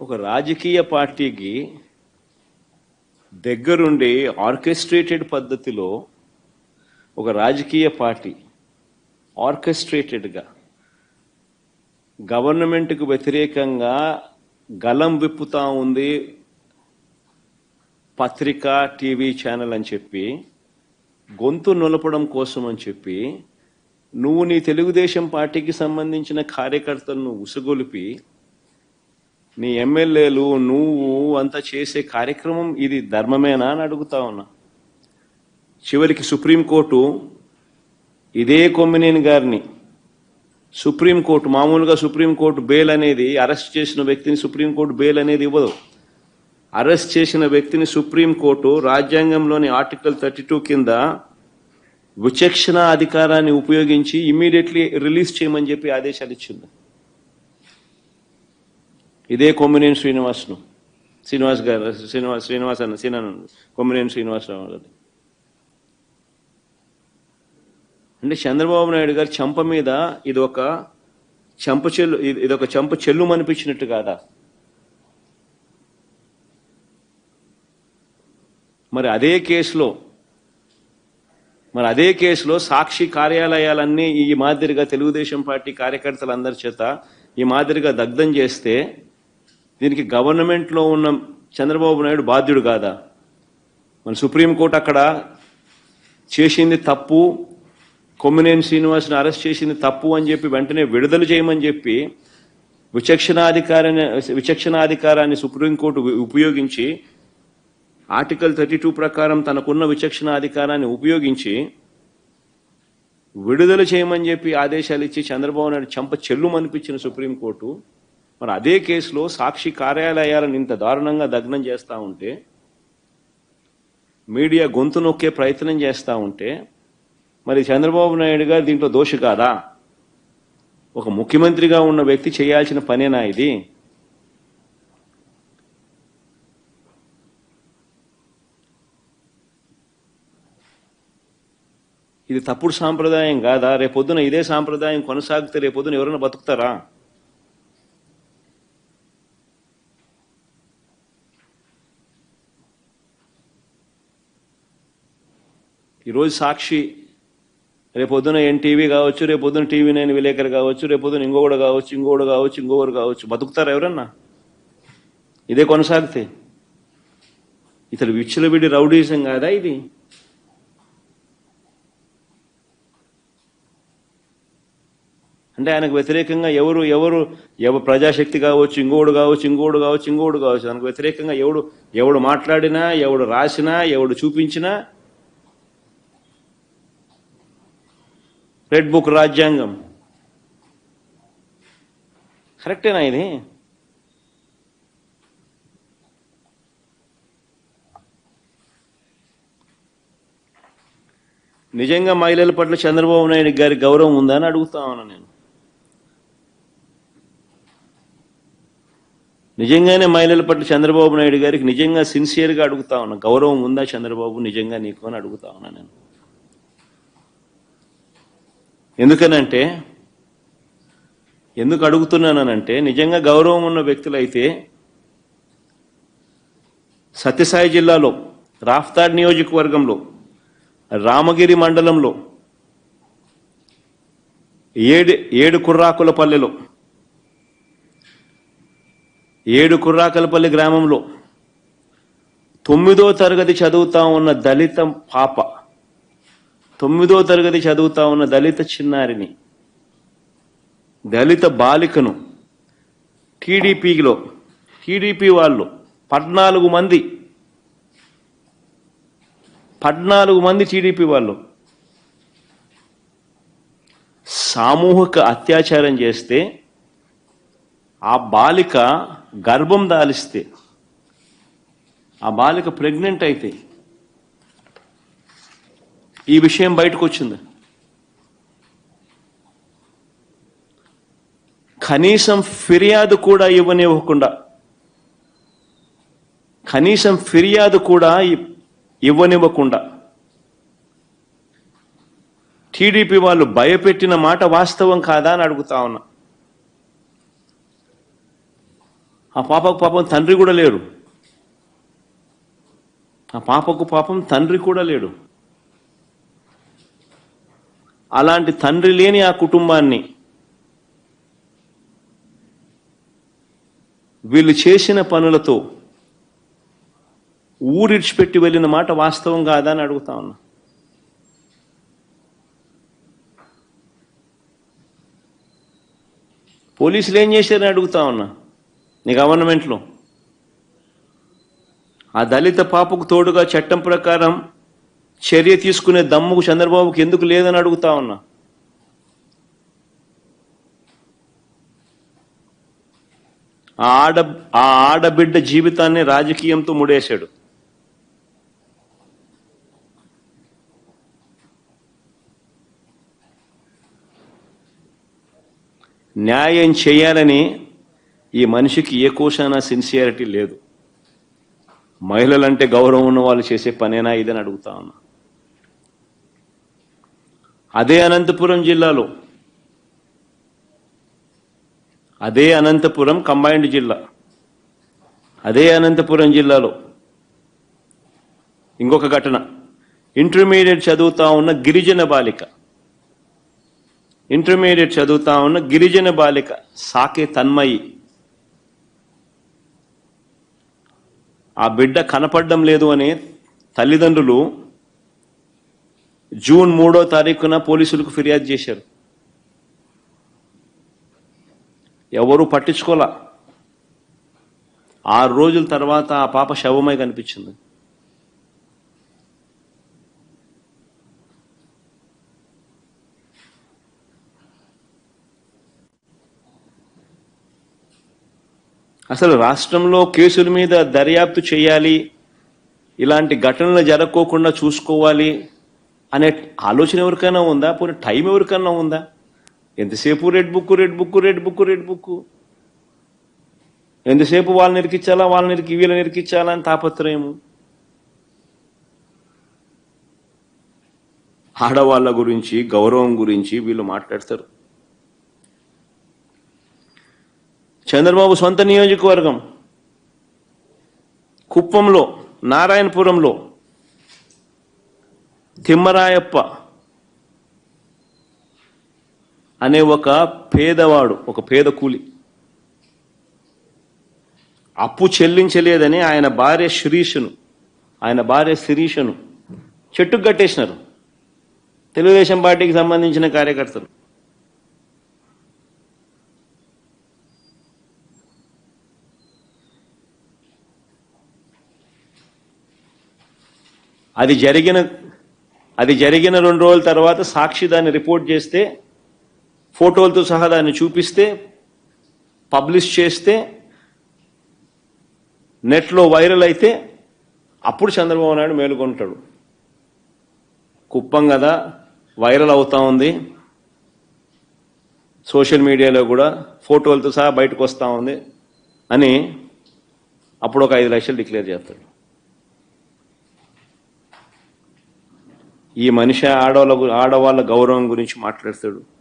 ఒక రాజకీయ పార్టీకి దగ్గరుండి ఆర్కెస్ట్రేటెడ్ పద్ధతిలో ఒక రాజకీయ పార్టీ ఆర్కెస్ట్రేటెడ్గా గవర్నమెంట్కు వ్యతిరేకంగా గలం విప్పుతా ఉంది పత్రిక టీవీ ఛానల్ అని చెప్పి గొంతు నొలపడం కోసం అని చెప్పి నువ్వు నీ తెలుగుదేశం పార్టీకి సంబంధించిన కార్యకర్తలను ఉసుగొలిపి నీ ఎమ్మెల్యేలు నువ్వు అంతా చేసే కార్యక్రమం ఇది ధర్మమేనా అని అడుగుతా ఉన్నా. చివరికి సుప్రీంకోర్టు ఇదే కొమ్మినేని గారిని సుప్రీంకోర్టు మామూలుగా సుప్రీంకోర్టు బెయిల్ అనేది అరెస్ట్ చేసిన వ్యక్తిని సుప్రీంకోర్టు బెయిల్ అనేది ఇవ్వదు. అరెస్ట్ చేసిన వ్యక్తిని సుప్రీంకోర్టు రాజ్యాంగంలోని ఆర్టికల్ థర్టీ టూ కింద విచక్షణ అధికారాన్ని ఉపయోగించి ఇమ్మీడియట్లీ రిలీజ్ చేయమని చెప్పి ఆదేశాలు ఇచ్చింది. ఇదే కొమ్మినేని శ్రీనివాస్ను శ్రీనివాస్ గారు శ్రీనివాస్ శ్రీనివాస్ అన్న సీనన్ కొమ్మినేని శ్రీనివాసరావు గారు. అంటే చంద్రబాబు నాయుడు గారు చంప మీద ఇది ఒక చంప చెల్లు ఇది ఇది ఒక చంప చెల్లు అనిపించినట్టు కాదా? మరి అదే కేసులో మరి అదే కేసులో సాక్షి కార్యాలయాలన్నీ ఈ మాదిరిగా తెలుగుదేశం పార్టీ కార్యకర్తలందరి చేత ఈ మాదిరిగా దగ్ధం చేస్తే దీనికి గవర్నమెంట్లో ఉన్న చంద్రబాబు నాయుడు బాధ్యుడు కాదా? మన సుప్రీంకోర్టు అక్కడ చేసింది తప్పు కొమ్మినేని శ్రీనివాస్ని అరెస్ట్ చేసింది తప్పు అని చెప్పి వెంటనే విడుదల చేయమని చెప్పి విచక్షణాధికారాన్ని విచక్షణాధికారాన్ని సుప్రీంకోర్టు ఉపయోగించి ఆర్టికల్ థర్టీ టూ ప్రకారం తనకున్న విచక్షణాధికారాన్ని ఉపయోగించి విడుదల చేయమని చెప్పి ఆదేశాలు ఇచ్చి చంద్రబాబు నాయుడు చంప చెల్లుమనిపించిన సుప్రీంకోర్టు మరి అదే కేసులో సాక్షి కార్యాలయాలను ఇంత దారుణంగా దగ్నం చేస్తూ ఉంటే మీడియా గొంతు నొక్కే ప్రయత్నం చేస్తూ ఉంటే మరి చంద్రబాబు నాయుడు గారు దీంట్లో దోషి కాదా? ఒక ముఖ్యమంత్రిగా ఉన్న వ్యక్తి చేయాల్సిన పనేనా ఇది? ఇది తప్పుడు సాంప్రదాయం కాదా? రేపొద్దున ఇదే సాంప్రదాయం కొనసాగితే రేపొద్దున ఎవరైనా బతుకుతారా? ఈరోజు సాక్షి రేపొద్దున ఎన్టీవీ కావచ్చు రేపొద్దున టీవీ నైన్ విలేకరు కావచ్చు రేపొద్దున ఇంకొకడు కావచ్చు ఇంకొకడు కావచ్చు ఇంకొకరు కావచ్చు. బతుకుతారు ఎవరన్నా? ఇదే కొనసాగితే. ఇతడు విచ్చలబిడి రౌడీజం కాదా ఇది? అంటే ఆయనకు వ్యతిరేకంగా ఎవరు ఎవరు ఎవరు ప్రజాశక్తి కావచ్చు ఇంకోడు కావచ్చు ఇంకోడు కావచ్చు ఇంకోడు కావచ్చు. ఆయనకు వ్యతిరేకంగా ఎవడు ఎవడు మాట్లాడినా ఎవడు రాసినా ఎవడు చూపించినా రెడ్ బుక్ రాజ్యాంగం. కరెక్టేనా ఇది? నిజంగా మహిళల పట్ల చంద్రబాబు నాయుడు గారి గౌరవం ఉందా అని అడుగుతా ఉన్నా నేను. నిజంగానే మహిళల పట్ల చంద్రబాబు నాయుడు గారికి నిజంగా సిన్సియర్గా అడుగుతా ఉన్నా. గౌరవం ఉందా చంద్రబాబు? నిజంగా నీకు అని అడుగుతా ఉన్నా నేను. ఎందుకనంటే ఎందుకు అడుగుతున్నానంటే నిజంగా గౌరవం ఉన్న వ్యక్తులైతే సత్యసాయి జిల్లాలో రాఫ్తాడ్ నియోజకవర్గంలో రామగిరి మండలంలో ఏడు ఏడు కుర్రాకులపల్లెలో ఏడు కుర్రాకలపల్లి గ్రామంలో తొమ్మిదో తరగతి చదువుతా ఉన్న దళిత పాప తొమ్మిదో తరగతి చదువుతా ఉన్న దళిత చిన్నారిని దళిత బాలికను టీడీపీలో టీడీపీ వాళ్ళు పద్నాలుగు మంది పద్నాలుగు మంది టీడీపీ వాళ్ళు సామూహిక అత్యాచారం చేస్తే ఆ బాలిక గర్భం దాలిస్తే ఆ బాలిక ప్రెగ్నెంట్ అయితే ఈ విషయం బయటకు వచ్చింది కనీసం ఫిర్యాదు కూడా ఇవ్వనివ్వకుండా కనీసం ఫిర్యాదు కూడా ఇవ్వనివ్వకుండా టీడీపీ వాళ్ళు భయపెట్టిన మాట వాస్తవం కాదా అని అడుగుతా ఉన్నా. ఆ పాపకు పాపం తండ్రి కూడా లేడు. ఆ పాపకు పాపం తండ్రి కూడా లేడు. అలాంటి తండ్రి లేని ఆ కుటుంబాన్ని వీళ్ళు చేసిన పనులతో ఊరిడిచిపెట్టి వెళ్ళిన మాట వాస్తవం కాదా అని అడుగుతా ఉన్నా. పోలీసులు ఏం చేశారని అడుగుతా ఉన్నా. నీ గవర్నమెంట్లో. ఆ దళిత పాపకు తోడుగా చట్టం ప్రకారం చర్య తీసుకునే దమ్ముకు చంద్రబాబుకి ఎందుకు లేదని అడుగుతా ఉన్నా. ఆడ ఆ ఆడబిడ్డ జీవితాన్ని రాజకీయంతో ముడేశాడు. న్యాయం చేయాలని ఈ మనిషికి ఏ కోశాన సిన్సియారిటీ లేదు. మహిళలంటే గౌరవం ఉన్న వాళ్ళు చేసే పనేనా ఇదని అడుగుతా ఉన్నా. అదే అనంతపురం జిల్లాలో. అదే అనంతపురం కంబైన్డ్ జిల్లా. అదే అనంతపురం జిల్లాలో. ఇంకొక ఘటన. ఇంటర్మీడియట్ చదువుతా ఉన్న గిరిజన బాలిక. ఇంటర్మీడియట్ చదువుతా ఉన్న గిరిజన బాలిక సాకే తన్మయి. ఆ బిడ్డ కనపడడం లేదు అని తల్లిదండ్రులు జూన్ మూడో తారీఖున పోలీసులకు ఫిర్యాదు చేశారు. ఎవరు పట్టించుకోలా. ఆరు రోజుల తర్వాత ఆ పాప శవమై కనిపించింది. అసలు రాష్ట్రంలో కేసుల మీద దర్యాప్తు చేయాలి ఇలాంటి ఘటనలు జరగకోకుండా చూసుకోవాలి అనే ఆలోచన ఎవరికైనా ఉందా? పోనీ టైం ఎవరికైనా ఉందా? ఎంతసేపు red book red book red book red book? ఎంతసేపు వాళ్ళని నిరికించాలా? వాళ్ళని నిరికి వీళ్ళని నిరికించాలా అని తాపత్రయము? ఆడవాళ్ళ గురించి గౌరవం గురించి వీళ్ళు మాట్లాడతారు. చంద్రబాబు సొంత నియోజకవర్గం. కుప్పంలో నారాయణపురంలో తిమ్మరాయప్ప అనే ఒక పేదవాడు ఒక పేద కూలి. అప్పు చెల్లించలేదని ఆయన భార్య శిరీషను ఆయన భార్య శిరీషను చెట్టుకు కట్టేసినారు. తెలుగుదేశం పార్టీకి సంబంధించిన కార్యకర్తలు. అది జరిగిన అది జరిగిన రెండు రోజుల తర్వాత సాక్షి దాన్ని రిపోర్ట్ చేస్తే ఫోటోలతో సహా దాన్ని చూపిస్తే పబ్లిష్ చేస్తే నెట్లో వైరల్ అయితే అప్పుడు చంద్రబాబు నాయుడు మేలుకొంటాడు. కుప్పం కదా వైరల్ అవుతా ఉంది. సోషల్ మీడియాలో కూడా ఫోటోలతో సహా బయటకు వస్తూ ఉంది అని అప్పుడు ఒక ఐదు లక్షలు డిక్లేర్ చేస్తాడు. ఈ మనిషి ఆడవాళ్ళ గు- ఆడవాళ్ళ గౌరవం గురించి మాట్లాడతాడు.